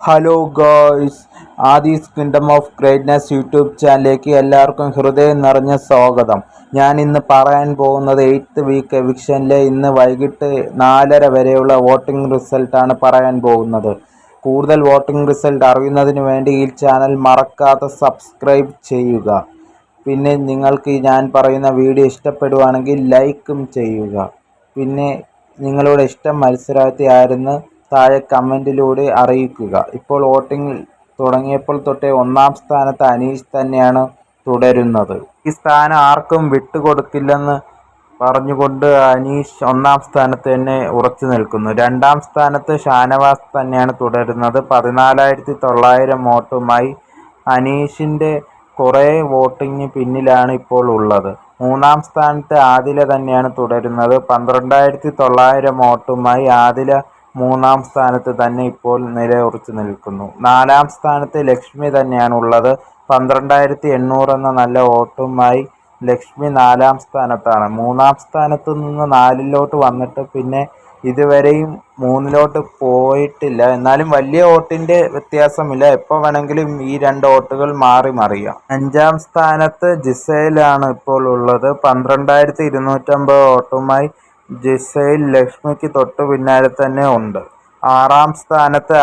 Hello guys Aadhi's kingdom of greatness YouTube ചാനലിലേക്ക് എല്ലാവർക്കും ഹൃദയം നിറഞ്ഞ സ്വാഗതം. ഞാൻ ഇന്ന് പറയാൻ പോകുന്നത് എയ്ത്ത് വീക്ക് എവിക്ഷനിലെ ഇന്ന് വൈകിട്ട് നാലര വരെയുള്ള വോട്ടിംഗ് റിസൾട്ടാണ് പറയാൻ പോകുന്നത്. കൂടുതൽ വോട്ടിംഗ് റിസൾട്ട് അറിയുന്നതിന് വേണ്ടി ഈ ചാനൽ മറക്കാതെ സബ്സ്ക്രൈബ് ചെയ്യുക. പിന്നെ നിങ്ങൾക്ക് ഞാൻ പറയുന്ന വീഡിയോ ഇഷ്ടപ്പെടുവാണെങ്കിൽ ലൈക്കും ചെയ്യുക. പിന്നെ നിങ്ങളുടെ ഇഷ്ടം മത്സരാർത്ഥി ആരെന്ന് താഴെ കമന്റിലൂടെ അറിയിക്കുക. ഇപ്പോൾ വോട്ടിംഗ് തുടങ്ങിയപ്പോൾ തൊട്ടേ ഒന്നാം സ്ഥാനത്ത് അനീഷ് തന്നെയാണ് തുടരുന്നത്. ഈ സ്ഥാനം ആർക്കും വിട്ടുകൊടുക്കില്ലെന്ന് പറഞ്ഞുകൊണ്ട് അനീഷ് ഒന്നാം സ്ഥാനത്ത് തന്നെ ഉറച്ചു നിൽക്കുന്നു. രണ്ടാം സ്ഥാനത്ത് ഷാനവാസ് തന്നെയാണ് തുടരുന്നത്. പതിനാലായിരത്തി തൊള്ളായിരം വോട്ടുമായി അനീഷിന്റെ കുറേ വോട്ടിങ് പിന്നിലാണ് ഇപ്പോൾ ഉള്ളത്. മൂന്നാം സ്ഥാനത്ത് ആദില തന്നെയാണ് തുടരുന്നത്. പന്ത്രണ്ടായിരത്തി തൊള്ളായിരം വോട്ടുമായി ആദില മൂന്നാം സ്ഥാനത്ത് തന്നെ ഇപ്പോൾ നിലയുറച്ചു നിൽക്കുന്നു. നാലാം സ്ഥാനത്ത് ലക്ഷ്മി തന്നെയാണ് ഉള്ളത് പന്ത്രണ്ടായിരത്തി എണ്ണൂറ് എന്ന നല്ല വോട്ടുമായി ലക്ഷ്മി നാലാം സ്ഥാനത്താണ്. മൂന്നാം സ്ഥാനത്ത് നിന്ന് നാലിലോട്ട് വന്നിട്ട് പിന്നെ ഇതുവരെയും മൂന്നിലോട്ട് പോയിട്ടില്ല. എന്നാലും വലിയ വോട്ടിന്റെ വ്യത്യാസമില്ല. എപ്പോൾ വേണമെങ്കിലും ഈ രണ്ട് വോട്ടുകൾ മാറി മറിയാം. അഞ്ചാം സ്ഥാനത്ത് ജിസയിലാണ് ഇപ്പോൾ ഉള്ളത്. പന്ത്രണ്ടായിരത്തി ഇരുന്നൂറ്റമ്പത് വോട്ടുമായി ജിസയിൽ ലക്ഷ്മിക്ക് തൊട്ടു പിന്നാലെ തന്നെ ഉണ്ട്. ആറാം സ്ഥാനത്ത്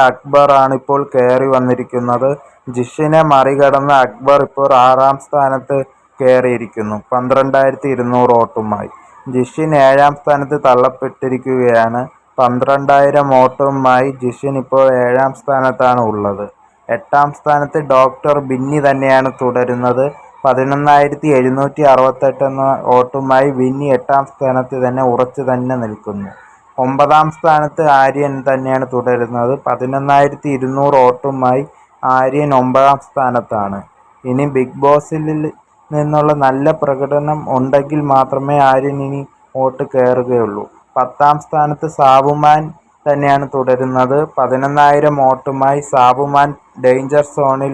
ഇപ്പോൾ കയറി വന്നിരിക്കുന്നത്. ജിഷിനെ മറികടന്ന് അക്ബർ ഇപ്പോൾ ആറാം സ്ഥാനത്ത് കയറിയിരിക്കുന്നു. പന്ത്രണ്ടായിരത്തി ഇരുന്നൂറ് വോട്ടുമായി. ജിഷിൻ ഏഴാം സ്ഥാനത്ത് തള്ളപ്പെട്ടിരിക്കുകയാണ്. പന്ത്രണ്ടായിരം വോട്ടുമായി ജിഷിൻ ഇപ്പോൾ ഏഴാം സ്ഥാനത്താണ് ഉള്ളത്. എട്ടാം സ്ഥാനത്ത് ഡോക്ടർ ബിന്നി തന്നെയാണ് തുടരുന്നത്. പതിനൊന്നായിരത്തി എഴുന്നൂറ്റി അറുപത്തെട്ട് എന്ന വോട്ടുമായി വിന്നി എട്ടാം സ്ഥാനത്ത് തന്നെ ഉറച്ചു തന്നെ നിൽക്കുന്നു. ഒമ്പതാം സ്ഥാനത്ത് ആര്യൻ തന്നെയാണ് തുടരുന്നത്. പതിനൊന്നായിരത്തി ഇരുന്നൂറ് വോട്ടുമായി ആര്യൻ ഒമ്പതാം സ്ഥാനത്താണ്. ഇനി ബിഗ് ബോസിൽ നിന്നുള്ള നല്ല പ്രകടനം ഉണ്ടെങ്കിൽ മാത്രമേ ആര്യൻ ഇനി വോട്ട് കയറുകയുള്ളൂ. പത്താം സ്ഥാനത്ത് സാബുമാൻ തന്നെയാണ് തുടരുന്നത്. പതിനൊന്നായിരം വോട്ടുമായി സാബുമാൻ ഡേഞ്ചർ സോണിൽ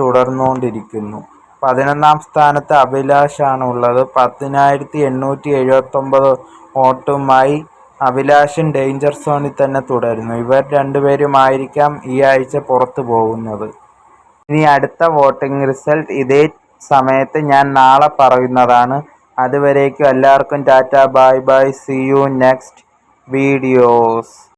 തുടർന്നുകൊണ്ടിരിക്കുന്നു. പതിനൊന്നാം സ്ഥാനത്ത് അഭിലാഷാണ് ഉള്ളത്. പതിനായിരത്തി എണ്ണൂറ്റി എഴുപത്തൊമ്പത് വോട്ടുമായി അഭിലാഷൻ ഡേഞ്ചർ സോണിൽ തന്നെ തുടരുന്നു. ഇവർ രണ്ടുപേരുമായിരിക്കാം ഈ ആഴ്ച പുറത്തു പോകുന്നത്. ഇനി അടുത്ത വോട്ടിംഗ് റിസൾട്ട് ഇതേ സമയത്ത് ഞാൻ നാളെ പറയുന്നതാണ്. അതുവരേക്കും എല്ലാവർക്കും tata bye bye see you next videos.